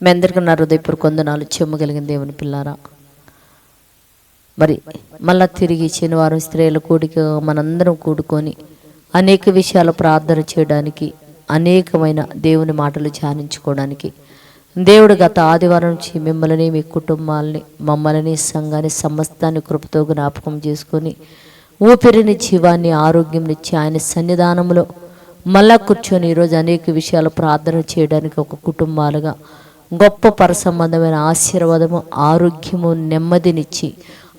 మీ అందరికీ నా హృదయపూర్వక కొందనాలు చెమ్మగలిగిన దేవుని పిల్లారా. మరి మళ్ళా తిరిగి శనివారం స్త్రీల కూడిక మనందరం కూడుకొని అనేక విషయాలు ప్రార్థన చేయడానికి అనేకమైన దేవుని మాటలు ధ్యానించుకోవడానికి దేవుడు గత ఆదివారం నుంచి మిమ్మల్ని మీ కుటుంబాలని మమ్మల్ని సంఘాన్ని సమస్తాన్ని కృపతో జ్ఞాపకం చేసుకొని ఊపిరిని జీవాన్ని ఆరోగ్యంనిచ్చి ఆయన సన్నిధానంలో మళ్ళా కూర్చొని ఈరోజు అనేక విషయాలు ప్రార్థన చేయడానికి ఒక కుటుంబాలుగా గొప్ప పరసంబంధమైన ఆశీర్వాదము ఆరోగ్యము నెమ్మదినిచ్చి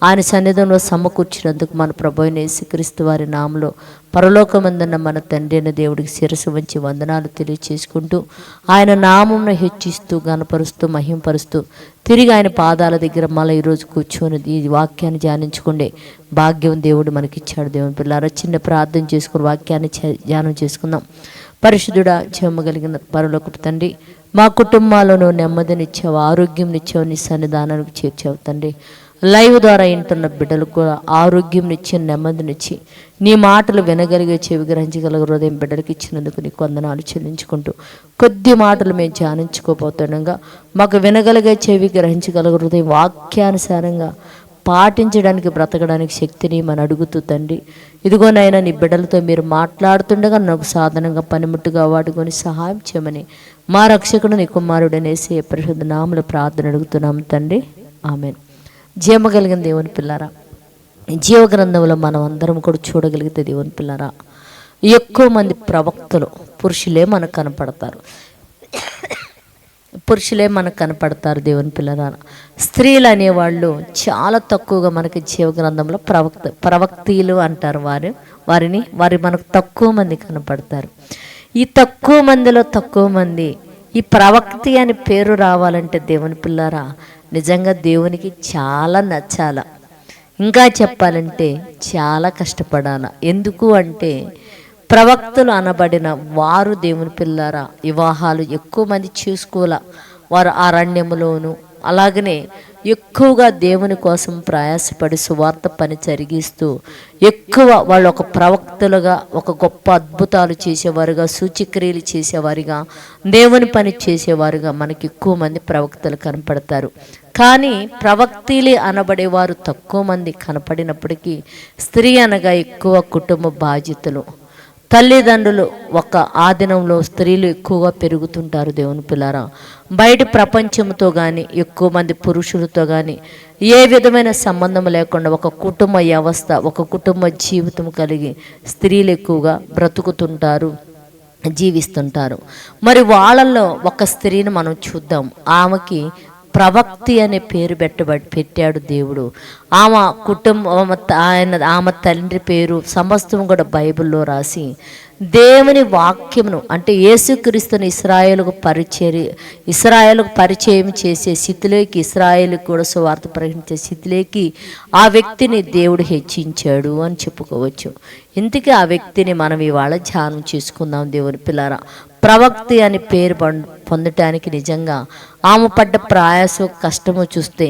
ఆయన సన్నిధంలో సమకూర్చినందుకు మన ప్రభుని అయిన యేసుక్రీస్తు వారి నామలో పరలోకమందున్న మన తండ్రి అయిన దేవుడికి శిరసు వంచి వందనాలు తెలియచేసుకుంటూ ఆయన నామంను హెచ్చిస్తూ గనపరుస్తూ మహింపరుస్తూ తిరిగి ఆయన పాదాల దగ్గర మళ్ళీ ఈరోజు కూర్చొని ఈ వాక్యాన్ని ధ్యానించుకుండే భాగ్యం దేవుడు మనకిచ్చాడు. దేవుని పిల్లారా చిన్న ప్రార్థన చేసుకుని వాక్యాన్ని ధ్యానం చేసుకుందాం. పరిశుద్ధుడా చెమ్మగలిగిన పరలోకపు తండ్రి మా కుటుంబాలను నెమ్మదినిచ్చావు ఆరోగ్యంనిచ్చావు నీ సన్నిధానానికి చేర్చావు తండ్రి. లైవ్ ద్వారా వింటున్న బిడ్డలకు కూడా ఆరోగ్యంనిచ్చి నెమ్మదినిచ్చి నీ మాటలు వినగలిగే చెవి గ్రహించగల హృదయం బిడ్డలకు ఇచ్చినందుకు నీకు వందనాలు చెల్లించుకుంటూ కొద్ది మాటలు మేము ధ్యానించుకోబోతుండగా మాకు వినగలిగే చెవి గ్రహించగల హృదయం వాక్యానుసారంగా పాటించడానికి బ్రతకడానికి శక్తిని మనం అడుగుతూ తండ్రి. నాయన నీ బిడ్డలతో మీరు మాట్లాడుతుండగా నాకు సాధనంగా పనిముట్టుగా వాడుకొని సహాయం చేయమని మా రక్షకుడు నీ కుమారుడనేసి పరిశుద్ధ నామల ప్రార్థన అడుగుతున్నాం తండ్రి. ఆమెన్. జీవగలిగిన దేవుని పిల్లరా జీవ గ్రంథంలో మనం అందరం కూడా చూడగలిగితే దేవుని పిల్లరా ఎక్కువ మంది ప్రవక్తలు పురుషులే మనకు కనపడతారు. పురుషులే మనకు కనపడతారు దేవుని పిల్లరా. స్త్రీలు అనేవాళ్ళు చాలా తక్కువగా మనకి జీవ గ్రంథంలో ప్రవక్త ప్రవక్తీలు అంటారు వారు వారిని వారి మనకు తక్కువ మంది కనపడతారు. ఈ తక్కువ మందిలో తక్కువ మంది. ఈ ప్రవక్తి అని పేరు రావాలంటే దేవుని పిల్లారా నిజంగా దేవునికి చాలా నచ్చాల. ఇంకా చెప్పాలంటే చాలా కష్టపడాల. ఎందుకు అంటే ప్రవక్తలు అనబడిన వారు దేవుని పిల్లారా వివాహాలు ఎక్కువ మంది చేసుకోవాల. వారు అరణ్యములోను అలాగనే ఎక్కువగా దేవుని కోసం ప్రయాసపడి సువార్త పని జరిగిస్తూ ఎక్కువ వాళ్ళు ఒక ప్రవక్తలుగా ఒక గొప్ప అద్భుతాలు చేసేవారుగా సూచిక్రియలు చేసేవారుగా దేవుని పని చేసేవారుగా మనకి ఎక్కువ మంది ప్రవక్తలు కనపడతారు. కానీ ప్రవక్తిలే అనబడేవారు తక్కువ మంది కనపడినప్పటికీ స్త్రీ అనగా ఎక్కువ కుటుంబ బాధ్యతలు. తల్లిదండ్రులు ఒక ఆధీనంలో స్త్రీలు ఎక్కువగా పెరుగుతుంటారు దేవుని పిల్లారా. బయట ప్రపంచంతో కానీ ఎక్కువ మంది పురుషులతో కానీ ఏ విధమైన సంబంధం లేకుండా ఒక కుటుంబ వ్యవస్థ ఒక కుటుంబ జీవితం కలిగి స్త్రీలు ఎక్కువగా బ్రతుకుతుంటారు జీవిస్తుంటారు. మరి వాళ్ళల్లో ఒక స్త్రీని మనం చూద్దాం. ఆమెకి ప్రవక్తి అనే పేరు పెట్టబడి పెట్టాడు దేవుడు. ఆమె కుటుంబం ఆయన ఆమె తండ్రి పేరు సమస్తం కూడా బైబిల్లో రాసి దేవుని వాక్యమును అంటే యేసుక్రీస్తుని ఇస్రాయేల్కు పరిచయ ఇస్రాయేల్కు పరిచయం చేసే స్థితిలోకి ఇస్రాయేలుకు కూడా సువార్త ప్రకటించే స్థితిలోకి ఆ వ్యక్తిని దేవుడు హెచ్చించాడు అని చెప్పుకోవచ్చు. ఇందుకే ఆ వ్యక్తిని మనం ఇవాళ ధ్యానం చేసుకుందాం దేవుని పిల్లరా. ప్రవక్తి అని పేరు పొందటానికి నిజంగా ఆమె పడ్డ ప్రయాసం కష్టము చూస్తే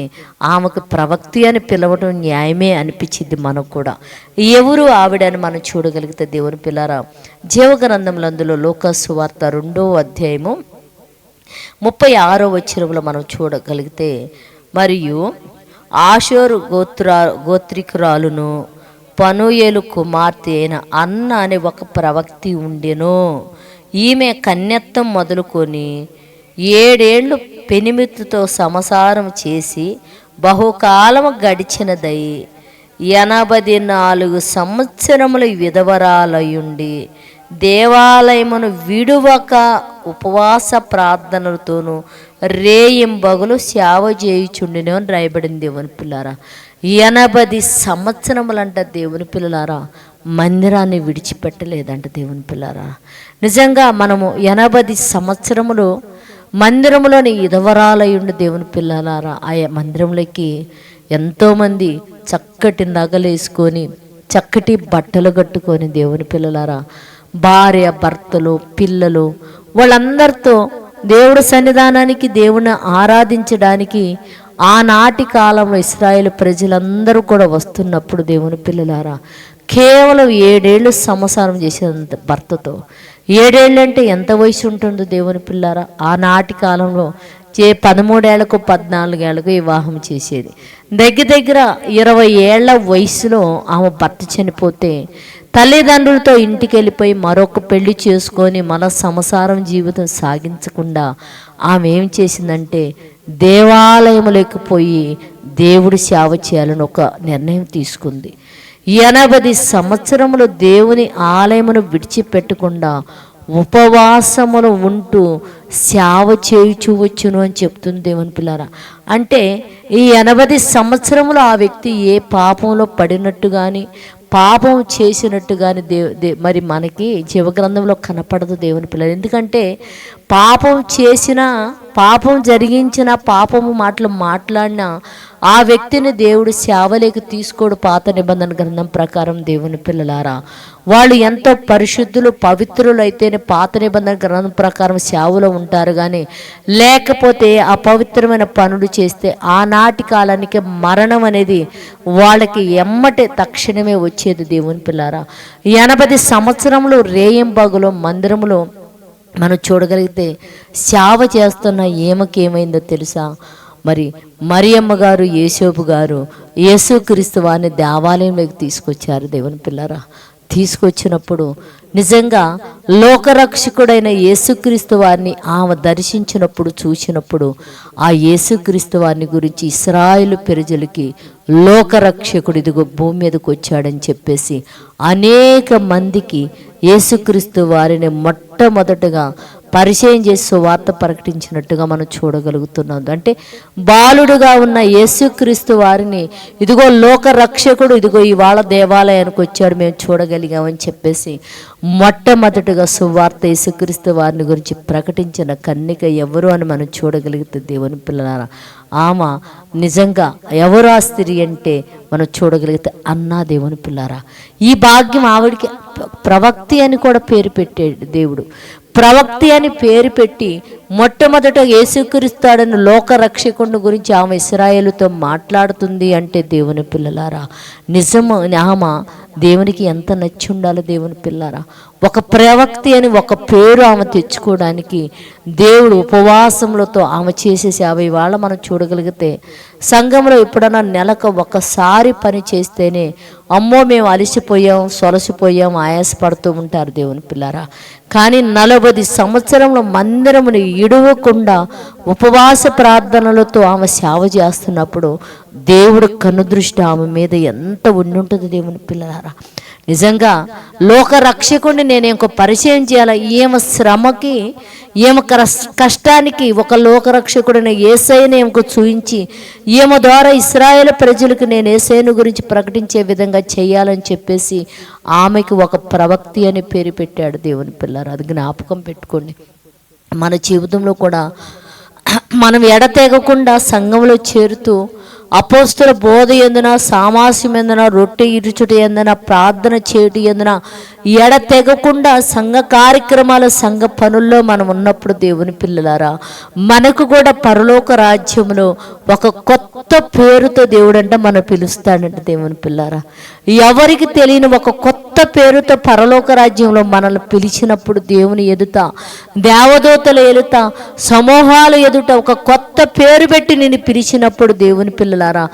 ఆమెకు ప్రవక్తి అని పిలవడం న్యాయమే అనిపించింది మనకు కూడా. ఎవరు ఆవిడని మనం చూడగలిగితే దేవుని పిల్లరా? జీవగ్రంథంలో అందులో లోకసు వార్త రెండో అధ్యాయము ముప్పై ఆరో వచ్చినప్పుడు మనం చూడగలిగితే మరియు ఆషోరు గోత్ర గోత్రికురాలును పనుయేలు కుమార్తె అయిన అన్న అనే ఒక ప్రవక్తి ఉండెను. ఈమె కన్యత్వం మొదలుకొని ఏడేళ్ళు పెనిమిత్తుతో సంసారం చేసి బహుకాలము గడిచినదై ఎనభై నాలుగు సంవత్సరములు విధవరాలయుండి దేవాలయమును విడువక ఉపవాస ప్రార్థనలతోనూ రేయింబగులు సేవ చేయుచుండినని రాయబడింది. దేవుని పిల్లారా ఎనభై సంవత్సరములంట దేవుని పిల్లలారా మందిరాన్ని విడిచిపెట్టలేదంట దేవుని పిల్లారా నిజంగా మనము ఎనభై సంవత్సరములు మందిరంలోని ఇదవరాలయుండి దేవుని పిల్లలారా ఆ మందిరంలోకి ఎంతోమంది చక్కటి నగలేసుకొని చక్కటి బట్టలు కట్టుకొని దేవుని పిల్లలారా భార్య భర్తలు పిల్లలు వాళ్ళందరితో దేవుడి సన్నిధానానికి దేవుని ఆరాధించడానికి ఆనాటి కాలంలో ఇస్రాయేల్ ప్రజలందరూ కూడా వస్తున్నప్పుడు దేవుని పిల్లలారా కేవలం ఏడేళ్ళు సంసారం చేసేంత భర్తతో ఏడేళ్ళు అంటే ఎంత వయసు ఉంటుందో దేవుని పిల్లారా ఆనాటి కాలంలో చే పదమూడేళ్ళకు పద్నాలుగేళ్ళకు వివాహం చేసేది. దగ్గర దగ్గర ఇరవై ఏళ్ళ వయసులో ఆమె భర్త చనిపోతే తల్లిదండ్రులతో ఇంటికి వెళ్ళిపోయి మరొక పెళ్ళి చేసుకొని మన సంసారం జీవితం సాగించకుండా ఆమె ఏం చేసిందంటే దేవాలయములకు పోయి దేవుడి సేవ చేయాలని ఒక నిర్ణయం తీసుకుంది. ఎనభై సంవత్సరములు దేవుని ఆలయమును విడిచిపెట్టకుండా ఉపవాసములు ఉంటూ సేవ చేయుచూవచ్చును అని చెప్తుంది దేవుని పిల్లారా. అంటే ఈ ఎనభై సంవత్సరములు ఆ వ్యక్తి ఏ పాపంలో పడినట్టు కానీ పాపం చేసినట్టు కానీ దేవు దే మరి మనకి జీవగ్రంథంలో కనపడదు దేవుని పిల్లలు ఎందుకంటే పాపం చేసిన పాపం జరిగించిన పాపము మాటలు మాట్లాడిన ఆ వ్యక్తిని దేవుడు సేవలేకి తీసుకోడు. పాత నిబంధన గ్రంథం ప్రకారం దేవుని పిల్లలారా వాళ్ళు ఎంతో పరిశుద్ధులు పవిత్రులు అయితేనే పాత నిబంధన గ్రంథం ప్రకారం సేవలో ఉంటారు. కానీ లేకపోతే అపవిత్రమైన పనులు చేస్తే ఆనాటి కాలానికి మరణం అనేది వాళ్ళకి ఎమ్మటే తక్షణమే వచ్చేది దేవుని పిల్లారా ఎనభై సంవత్సరంలో రేయంబాగులో మందిరంలో మనం చూడగలిగితే సేవ చేస్తున్న ఏమకేమైందో తెలుసా? మరి మరియమ్మ గారు యేసోపు గారు యేసుక్రీస్తు వారిని దేవాలయంలోకి తీసుకొచ్చారు దేవుని పిల్లరా. తీసుకొచ్చినప్పుడు నిజంగా లోకరక్షకుడైన యేసుక్రీస్తు వారిని ఆమె దర్శించినప్పుడు చూసినప్పుడు ఆ యేసుక్రీస్తు వారిని గురించి ఇస్రాయేలు ప్రజలకి లోకరక్షకుడు ఇదిగో భూమి మీదకి వచ్చాడని చెప్పేసి అనేక మందికి యేసుక్రీస్తు వారిని మొట్టమొదటగా పరిచయం చేసి సువార్త ప్రకటించినట్టుగా మనం చూడగలుగుతున్నాం. అంటే బాలుడుగా ఉన్న యేసుక్రీస్తు వారిని ఇదిగో లోక రక్షకుడు ఇదిగో ఇవాళ దేవాలయానికి వచ్చాడు మేము చూడగలిగామని చెప్పేసి మొట్టమొదటిగా సువార్త యేసుక్రీస్తు వారిని గురించి ప్రకటించిన కన్నిక ఎవరు అని మనం చూడగలిగితే దేవుని పిల్లలారా? ఆమె నిజంగా ఎవరు ఆ స్త్రీ అంటే మనం చూడగలిగితే అన్నా దేవుని పిల్లారా ఈ భాగ్యం ఆవిడికి ప్రవక్తి అని కూడా పేరు పెట్టాడు దేవుడు. ప్రవక్తి అని పేరు పెట్టి మొట్టమొదట యేసుక్రీస్తాడని లోక రక్షకుని గురించి ఆమె ఇస్రాయేలుతో మాట్లాడుతుంది అంటే దేవుని పిల్లలారా నిజము ఆమె దేవునికి ఎంత నచ్చి ఉండాలో దేవుని పిల్లారా. ఒక ప్రవక్తి అని ఒక పేరు ఆమె తెచ్చుకోవడానికి దేవుడు ఉపవాసములతో ఆమె చేసే సేవ ఇవాళ మనం చూడగలిగితే సంఘంలో ఎప్పుడన్నా నెలకు ఒకసారి పని చేస్తేనే అమ్మో మేము అలసిపోయాం సొలసిపోయాం ఆయాసపడుతూ ఉంటారు దేవుని పిల్లారా. కానీ నలభై సంవత్సరంలో మందిరముని ఇడవకుండా ఉపవాస ప్రార్థనలతో ఆమె సేవ చేస్తున్నప్పుడు దేవుడు కనుదృష్టి ఆమె మీద ఎంత ఉండుంటుంది దేవుని పిల్లలారా? నిజంగా లోక రక్షకుడిని నేను ఇంకో పరిచయం చేయాలి? ఈమె శ్రమకి ఈమె కష్టానికి ఒక లోకరక్షకుడిని ఏసైని ఏమకు చూయించి ఈమె ద్వారా ఇస్రాయేల్ ప్రజలకు నేను ఏసైను గురించి ప్రకటించే విధంగా చేయాలని చెప్పేసి ఆమెకి ఒక ప్రవక్తి అని పేరు పెట్టాడు దేవుని పిల్లలు అది జ్ఞాపకం పెట్టుకోండి. మన జీవితంలో కూడా మనం ఎడతెగకుండా సంఘంలో చేరుతూ అపోస్తుల బోధ ఎందున సామాస్యం ఎందున రొట్టె ఇరుచుట ఎందున ప్రార్థన చేయుట ఎందున ఎడతెగకుండా సంఘ కార్యక్రమాల సంఘ పనుల్లో మనం ఉన్నప్పుడు దేవుని పిల్లలారా మనకు కూడా పరలోక రాజ్యంలో ఒక కొత్త పేరుతో దేవుడంటే మనం పిలుస్తాడంట దేవుని పిల్లారా. ఎవరికి తెలియని ఒక కొత్త పేరుతో పరలోక రాజ్యంలో మనల్ని పిలిచినప్పుడు దేవుని ఎదుట దేవదూతల ఎదుట సమూహాల ఎదుట ఒక కొత్త పేరు పెట్టి నేను పిలిచినప్పుడు దేవుని పిల్లలారా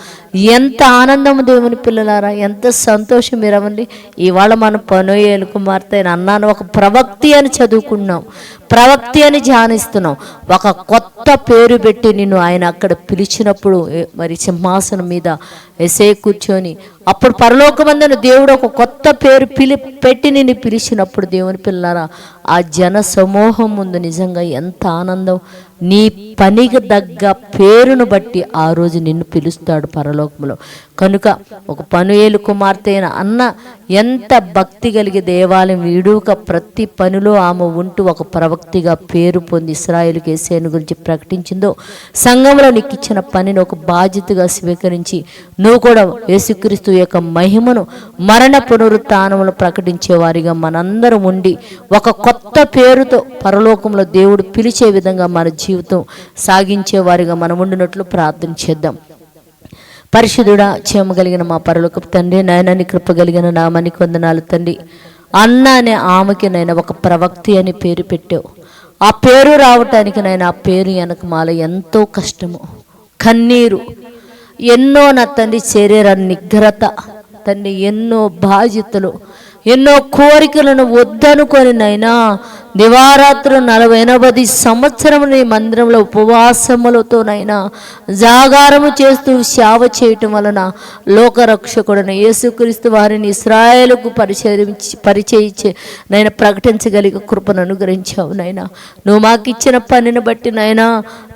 ఎంత ఆనందం దేవుని పిల్లలారా ఎంత సంతోషం మీరవండి. ఇవాళ మన పనోయేలు కుమార్తె అన్నాను ఒక ప్రవక్తి అని చదువుకున్నాం ప్రవక్తి అని ధ్యానిస్తున్నాం. ఒక కొత్త పేరు పెట్టి నిన్ను ఆయన అక్కడ పిలిచినప్పుడు మరి సింహాసనం మీద ఎసే కూర్చొని అప్పుడు పరలోక పరలోకమందున దేవుడు ఒక కొత్త పేరు పిలి పెట్టి నిన్ను పిలిచినప్పుడు దేవుని పిల్లరా ఆ జన సమూహం ముందు నిజంగా ఎంత ఆనందం. నీ పనికి తగ్గ పేరును బట్టి ఆ రోజు నిన్ను పిలుస్తాడు పరలోకంలో కనుక ఒక పనుయేలు కుమార్తె అయిన అన్న ఎంత భక్తి కలిగి దేవాలయం విడుక ప్రతి పనిలో ఆమె ఉంటూ ఒక ప్రవక్తిగా పేరు పొంది ఇస్రాయిల్కి ఏసేను గురించి ప్రకటించిందో సంఘంలో నీకు ఇచ్చిన పనిని ఒక బాధ్యతగా స్వీకరించి నువ్వు కూడా యేసుక్రీస్తు యొక్క మహిమను మరణ పునరుత్నములు ప్రకటించే వారిగా మనందరం ఉండి ఒక కొత్త కొత్త పేరుతో పరలోకంలో దేవుడు పిలిచే విధంగా మన జీవితం సాగించే వారిగా మనం ఉండినట్లు ప్రార్థన చేద్దాం. పరిశుద్ధుడా కలిగిన మా పరలోక తండ్రి నాయనని కృప కలిగిన నామానికి వందనాలు తండ్రి. అన్న అనే ఆమెకి నైనా ఒక ప్రవక్తి అని పేరు పెట్టావు. ఆ పేరు రావటానికి నాయన ఆ పేరు వెనక మాల ఎంతో కష్టము కన్నీరు ఎన్నో నా తండ్రి శరీర నిగ్రత తండ్రి ఎన్నో బాధ్యతలు ఎన్నో కోరికలను వద్దనుకొని నైనా దివారాత్రు నలభై ఎనభై సంవత్సరం నీ మందిరంలో ఉపవాసములతోనైనా జాగారము చేస్తూ సేవ చేయటం వలన లోకరక్షకుడైన యేసుక్రీస్తు వారిని ఇస్రాయేలుకు పరిచయించి పరిచయించి నైనా ప్రకటించగలిగే కృపను అనుగ్రహించావు నైనా. నువ్వు మాకు ఇచ్చిన పనిని బట్టి నైనా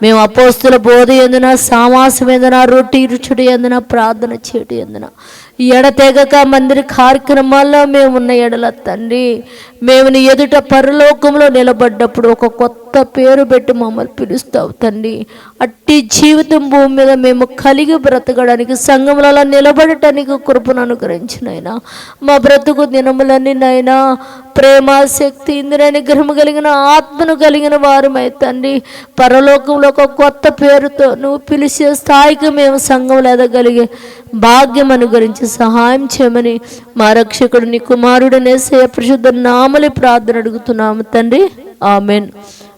మేము అపోస్తుల బోధ ఎందున సామాసం ఎందున రొట్టి రుచుడు ఎందున ప్రార్థన చేయటం ఎందున. ఎడతెగక మందిర కార్యక్రమాల్లో మేము ఉన్న ఎడల తండ్రి మేము నీ ఎదుట పరలోకంలో నిలబడ్డప్పుడు ఒక కొత్త పేరు పెట్టి మమ్మల్ని పిలుస్తావు తండ్రి. అట్టి జీవితం భూమి మీద మేము కలిగి బ్రతకడానికి సంఘములలో నిలబడటానికి కృపను అనుగ్రహించినైనా మా బ్రతుకు దినములన్నీ నైనా ప్రేమ శక్తి ఇంద్ర నిగ్రహం కలిగిన ఆత్మను కలిగిన వారమై తండ్రి. పరలోకంలో ఒక కొత్త పేరుతో నువ్వు పిలిచే స్థాయికి మేము సంఘంలో ఎదగలిగే భాగ్యం అనుగురించి సహాయం చేయమని మా రక్షకుడు నీ కుమారుడు ప్రసిద్ధ నామలి ప్రార్థన అడుగుతున్నాము తండ్రి. ఆమెన్.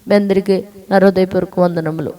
మీ అందరికీ నా హృదయపూర్వక వందనములు.